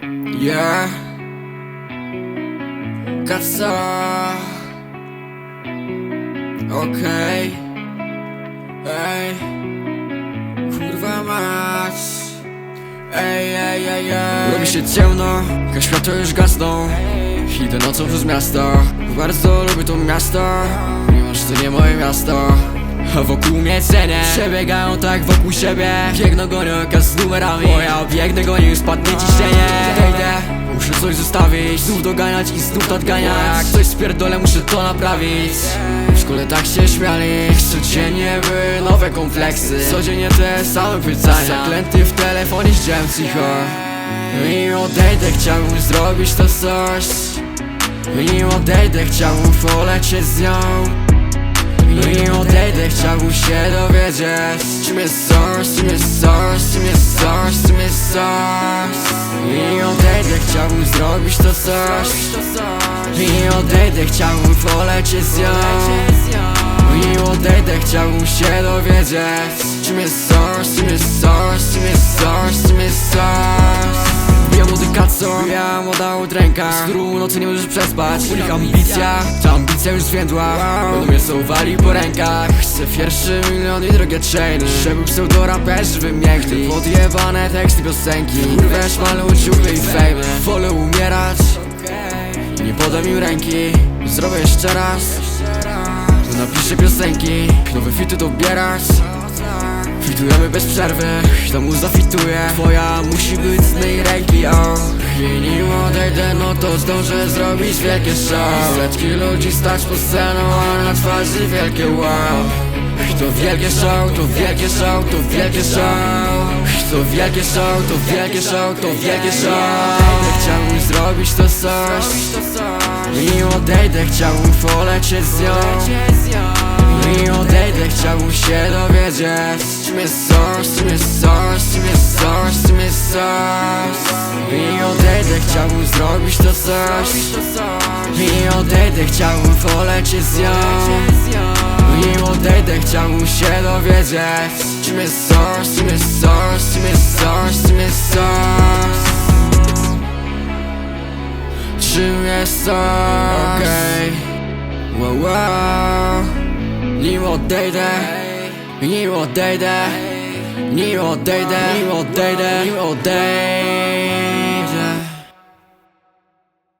Yeah. Kasa Okej Ej Kurwa mać. Ej, ej, ej, ej. Robi się ciemno, jak światło już gasną. Idę nocą przez miasto. Bardzo lubię to miasto. Mimo, że to nie moje miasto a wokół mnie cenie Przebiegają tak wokół siebie. Biegną gonią jak z numerami. Bo ja biegnę gonię już spadnie ciśnienie Odejdę, muszę coś zostawić. Znów doganiać i znów nadganiać. Jak coś spierdolę muszę to naprawić. W szkole tak się śmiali. Codziennie były nowe kompleksy. Codziennie te same pytania. Zaklęty w telefonie siedziałem cicho. I odejdę, chciałbym zrobić to coś. I odejdę, chciałbym polecieć z nią. I chciałbym się dowiedzieć Czym jest coś, czym jest coś, czym jest coś, czym jest coś. I odejdę, chciałbym zrobić to coś. I odejdę, chciałbym polecieć z nią. I odejdę, chciałbym się dowiedzieć Czym jest coś, czym jest coś, czym jest coś, czym jest młody Z którą nocy nie możesz przespać. U nich ambicja, ta ambicja już zwiędła. Będą mnie po rękach. Chcę pierwszy milion i drogie chainy Żeby pseudoraperzy wymiękli Podjebane teksty piosenki. Kurwę szmalu, ciuchy i fejmy Wolę umierać. Nie podam im ręki. Zrobię jeszcze raz. Napiszę piosenki. Nowe fity dobierać. Fitujemy bez przerwy. To mu zafituje Twoja musi być z mej ręki, o I nim odejdę, no to zdążę zrobić wielkie show Setki ludzi stać po sceną, a na twarzy wielkie wow. To wielkie show, to wielkie show, to wielkie show. To wielkie show, to wielkie show, to wielkie show. Chciałbym zrobić to coś. I odejdę, chciałbym polecieć z nią. I odejdę, chciałbym się dowiedzieć. Czym jest coś, czym jest coś, czym jest coś, czym jest coś chciałbym zrobić to coś. I odejdę, chciałbym polecieć z nią I odejdę, chciałbym się dowiedzieć. Czym jest coś, czym jest coś, czym jest coś, czym jest coś. Czym jest coś? Okej. Wow, wow. Nim odejdę Nim odejdę Nim odejdę Nim odejdę Nim odejdę